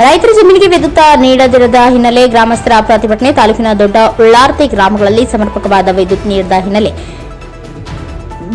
ರೈತರ ಜಮೀನಿಗೆ ವಿದ್ಯುತ್ ನೀಡದಿರದ ಹಿನ್ನೆಲೆ ಗ್ರಾಮಸ್ಥರ ಪ್ರತಿಭಟನೆ ತಾಲೂಕಿನ ದೊಡ್ಡ ಉಳ್ಳಾರ್ತಿ ಗ್ರಾಮಗಳಲ್ಲಿ ಸಮರ್ಪಕವಾದ ವಿದ್ಯುತ್ ನೀಡದ ಹಿನ್ನೆಲೆ.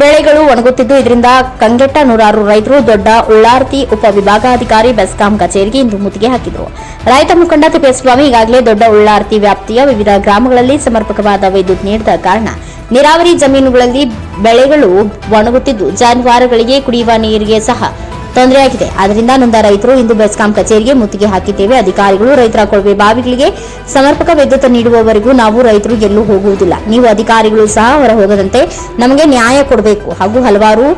ಬೆಳೆಗಳು ಒಣಗುತ್ತಿದ್ದು, ಇದರಿಂದ ಕಂಗೆಟ್ಟ ನೂರಾರು ರೈತರು ದೊಡ್ಡ ಉಳ್ಳಾರ್ತಿ ಉಪವಿಭಾಗಾಧಿಕಾರಿ ಬೆಸ್ಕಾಂ ಕಚೇರಿಗೆ ಇಂದು ಮುತ್ತಿಗೆ ಹಾಕಿದರು. ರೈತ ಮುಖಂಡ ತಿಪ್ಪೇಸ್ವಾಮಿ ಈಗಾಗಲೇ ದೊಡ್ಡ ಉಳ್ಳಾರ್ತಿ ವ್ಯಾಪ್ತಿಯ ವಿವಿಧ ಗ್ರಾಮಗಳಲ್ಲಿ ಸಮರ್ಪಕವಾದ ವಿದ್ಯುತ್ ನೀಡದ ಕಾರಣ, ನೀರಾವರಿ ಜಮೀನುಗಳಲ್ಲಿ ಬೆಳೆಗಳು ಒಣಗುತ್ತಿದ್ದು, ಜಾನುವಾರುಗಳಿಗೆ ಕುಡಿಯುವ ನೀರಿಗೆ ಸಹ ತೊಂದರೆಯಾಗಿದೆ ಆದ್ದರಿಂದ ನೊಂದ ರೈತರು ಇಂದು ಬೆಸ್ಕಾಂ ಕಚೇರಿಗೆ ಮುತ್ತಿಗೆ ಹಾಕಿದ್ದೇವೆ. ಅಧಿಕಾರಿಗಳು ರೈತರ ಕೊಳವೆ ಬಾವಿಗಳಿಗೆ ಸಮರ್ಪಕ ವಿದ್ಯುತ್ ನೀಡುವವರೆಗೂ ನಾವು ರೈತರು ಎಲ್ಲೂ ಹೋಗುವುದಿಲ್ಲ. ನೀವು ಅಧಿಕಾರಿಗಳು ಸಹ ಹೊರ ಹೋಗದಂತೆ ನಮಗೆ ನ್ಯಾಯ ಕೊಡಬೇಕು. ಹಾಗೂ ಹಲವಾರು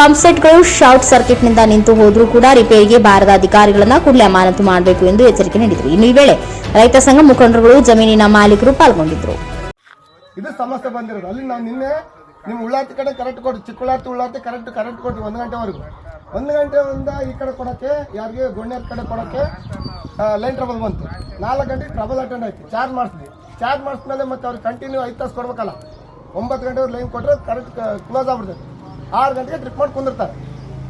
ಪಂಪ್ಸೆಟ್ಗಳು ಶಾರ್ಟ್ ಸರ್ಕ್ಯೂಟ್ನಿಂದ ನಿಂತು ಹೋದರೂ ಕೂಡ ರಿಪೇರಿಗೆ ಬಾರದ ಅಧಿಕಾರಿಗಳನ್ನ ಕೂಡಲೇ ಅಮಾನತು ಮಾಡಬೇಕು ಎಂದು ಎಚ್ಚರಿಕೆ ನೀಡಿದರು. ಇನ್ನು ಈ ವೇಳೆ ರೈತ ಸಂಘ ಮುಖಂಡರುಗಳು, ಜಮೀನಿನ ಮಾಲೀಕರು ಪಾಲ್ಗೊಂಡಿದ್ದರು. ನಿಮ್ಮ ಉಳ್ಳಾತಿ ಕಡೆ ಕರೆಕ್ಟ್ ಕೊಟ್ಟು ಚಿಕ್ಕುಳ್ಳಾತಿ ಉಳ್ಳಾತಿ ಕರೆಕ್ಟ್ ಕರೆಂಟ್ ಕೊಡ್ರಿ ಒಂದು ಗಂಟೆವರೆಗೂ. ಒಂದು ಗಂಟೆಯಿಂದ ಈ ಕಡೆ ಕೊಡೋಕ್ಕೆ, ಯಾರಿಗೆ ಗೊಣ್ಣೆರ ಕಡೆ ಕೊಡೋಕ್ಕೆ ಲೈನ್ ಟ್ರಬಲ್ ಬಂತು. ನಾಲ್ಕು ಗಂಟೆಗೆ ಟ್ರಬಲ್ ಅಟೆಂಡ್ ಆಯ್ತು. ಚಾರ್ಜ್ ಮಾಡಿಸಿದ್ವಿ ಚಾರ್ಜ್ ಮಾಡಿಸ್ಮೇಲೆ ಮತ್ತೆ ಅವ್ರು ಕಂಟಿನ್ಯೂ ಐದು ತಾಸು ಕೊಡ್ಬೇಕಲ್ಲ. ಒಂಬತ್ತು ಗಂಟೆವರೆಗೆ ಲೈನ್ ಕೊಟ್ಟರೆ ಕರೆಕ್ಟ್ ಕ್ಲೋಸ್ ಆಗ್ಬಿಡ್ತೈತೆ ಆರು ಗಂಟೆಗೆ ಟ್ರಿಪ್ ಮಾಡಿ ಕುಂದಿರ್ತಾರೆ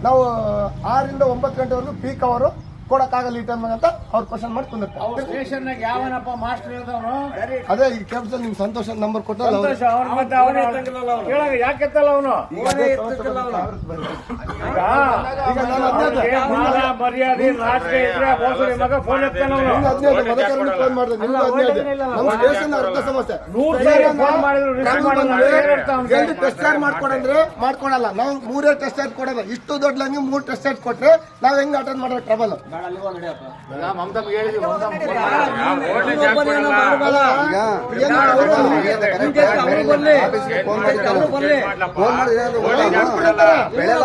ನಾವು ಆರಿಂದ ಒಂಬತ್ತು ಗಂಟೆವರೆಗೂ ಪೀಕ್ ಅವರು ಕೊಡೋಕ್ಕಾಗಲ್ಲ ಈ ಟೈಮ್ ಅಂತ ಅವ್ರು ಕ್ವಶನ್ ಮಾಡಿ ಕುಂದಿರ್ತಾರೆ. ಸ್ಟೇಷನ್ನಾಗ ಯಾವನಪ್ಪ ಮಾಸ್ಟರ್ ಅದೇ ಈ ಕೆಲಸ ನಿಮ್ಗೆ ಸಂತೋಷ ನಂಬರ್ ಕೊಟ್ಟಲ್ಲ ಅವ್ರು. ಸಂತೋಷ ಅವನ? ಮರ್ಯಾದೆ ಇದ್ರೆ ಮಗ ಫೋನ್ ನಿಮ್ಗೂ ನಮ್ಮ ಸ್ಟೇಷನ್ ಅರ್ಧ ಸಮಸ್ಯೆ. ಟೆಸ್ಟ್ ಚಾರ್ಜ್ ಮಾಡ್ಕೊಡಂದ್ರೆ ಮಾಡ್ಕೊಡಲ್ಲ ನಾವು ಮೂರೇ ಟೆಸ್ಟ್ ಚಾರ್ಜ್ ಕೊಡೋದು? ಇಷ್ಟು ದೊಡ್ಡ ಲಂಗಿ ಮೂರು ಟೆಸ್ಟ್ ಚಾರ್ಜ್ ಕೊಟ್ರೆ ನಾವ್ ಹೆಂಗ್ ಅಟೆಂಡ್ ಮಾಡೋ ಟ್ರಬಲ್ ಬೆಳೆಲ್ಲ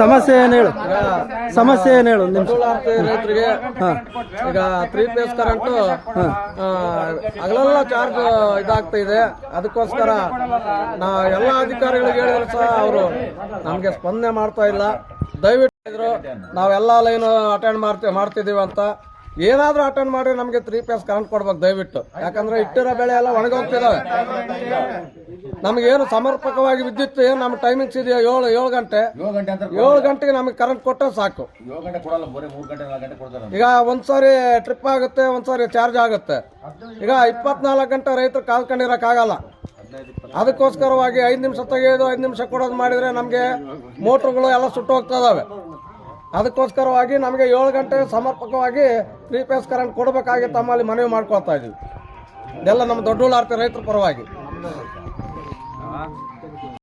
ಸಮಸ್ಯೆ ಏನು ಹೇಳು? ಸಮಸ್ಯೆ ಏನು ಹೇಳು? ನಿಮಿಷ. ರೈತರಿಗೆ ಈಗ ತ್ರೀ ಫೇಸ್ ಕರೆಂಟು ಹಗಲೆಲ್ಲ ಚಾರ್ಜ್ ಇದಾಗ್ತಾ ಇದೆ. ಅದಕ್ಕೋಸ್ಕರ ನಾ ಎಲ್ಲ ಅಧಿಕಾರಿಗಳಿಗೆ ಹೇಳಿದ್ರು ಸಹ ಅವರು ನಮಗೆ ಸ್ಪಂದನೆ ಮಾಡ್ತಾ ಇಲ್ಲ. ದಯವಿಟ್ಟು ಇದ್ರು ನಾವೆಲ್ಲ ಲೈನ್ ಅಟೆಂಡ್ ಮಾಡ್ತೀವಿ ಮಾಡ್ತಿದ್ದೀವಿ ಅಂತ. ಏನಾದ್ರೂ ಅಟೆಂಡ್ ಮಾಡಿ ನಮಗೆ ತ್ರೀ ಫೇಸ್ ಕರೆಂಟ್ ಕೊಡ್ಬೇಕು ದಯವಿಟ್ಟು. ಯಾಕಂದ್ರೆ ಇಟ್ಟಿರೋ ಬೆಳೆ ಎಲ್ಲ ಒಣಗೋಗ್ತಿದಾವೆ. ನಮಗೇನು ಸಮರ್ಪಕವಾಗಿ ವಿದ್ಯುತ್ ಏನು ನಮ್ಮ ಟೈಮಿಂಗ್ಸ್ ಇದೆಯಾ? ಏಳು ಏಳು ಗಂಟೆ. ಏಳು ಗಂಟೆಗೆ ನಮಗೆ ಕರೆಂಟ್ ಕೊಟ್ಟರೆ ಸಾಕು. ಈಗ ಒಂದ್ಸಾರಿ ಟ್ರಿಪ್ ಆಗುತ್ತೆ ಒಂದ್ಸಾರಿ ಚಾರ್ಜ್ ಆಗುತ್ತೆ. ಈಗ ಇಪ್ಪತ್ನಾಲ್ಕು ಗಂಟೆ ರೈತರು ಕಾಲ್ಕೊಂಡಿರೋಕ್ಕಾಗಲ್ಲ ಅದಕ್ಕೋಸ್ಕರವಾಗಿ ಐದು ನಿಮಿಷ ತೆಗೆಯೋದು ಐದು ನಿಮಿಷ ಕೊಡೋದು ಮಾಡಿದ್ರೆ ನಮಗೆ ಮೋಟ್ರುಗಳು ಎಲ್ಲ ಸುಟ್ಟು ಹೋಗ್ತಾ ಇದಾವೆ. ಅದಕ್ಕೋಸ್ಕರವಾಗಿ ನಮಗೆ ಏಳು ಗಂಟೆ ಸಮರ್ಪಕವಾಗಿ ತ್ರೀ ಫೇಸ್ ಕರೆಂಟ್ ಕೊಡಬೇಕಾಗಿ ತಮ್ಮಲ್ಲಿ ಮನವಿ ಮಾಡ್ಕೊಳ್ತಾ ಇದೀವಿ ಇದೆಲ್ಲ ನಮ್ಮ ದೊಡ್ಡ ರೈತರ ಪರವಾಗಿ. 啊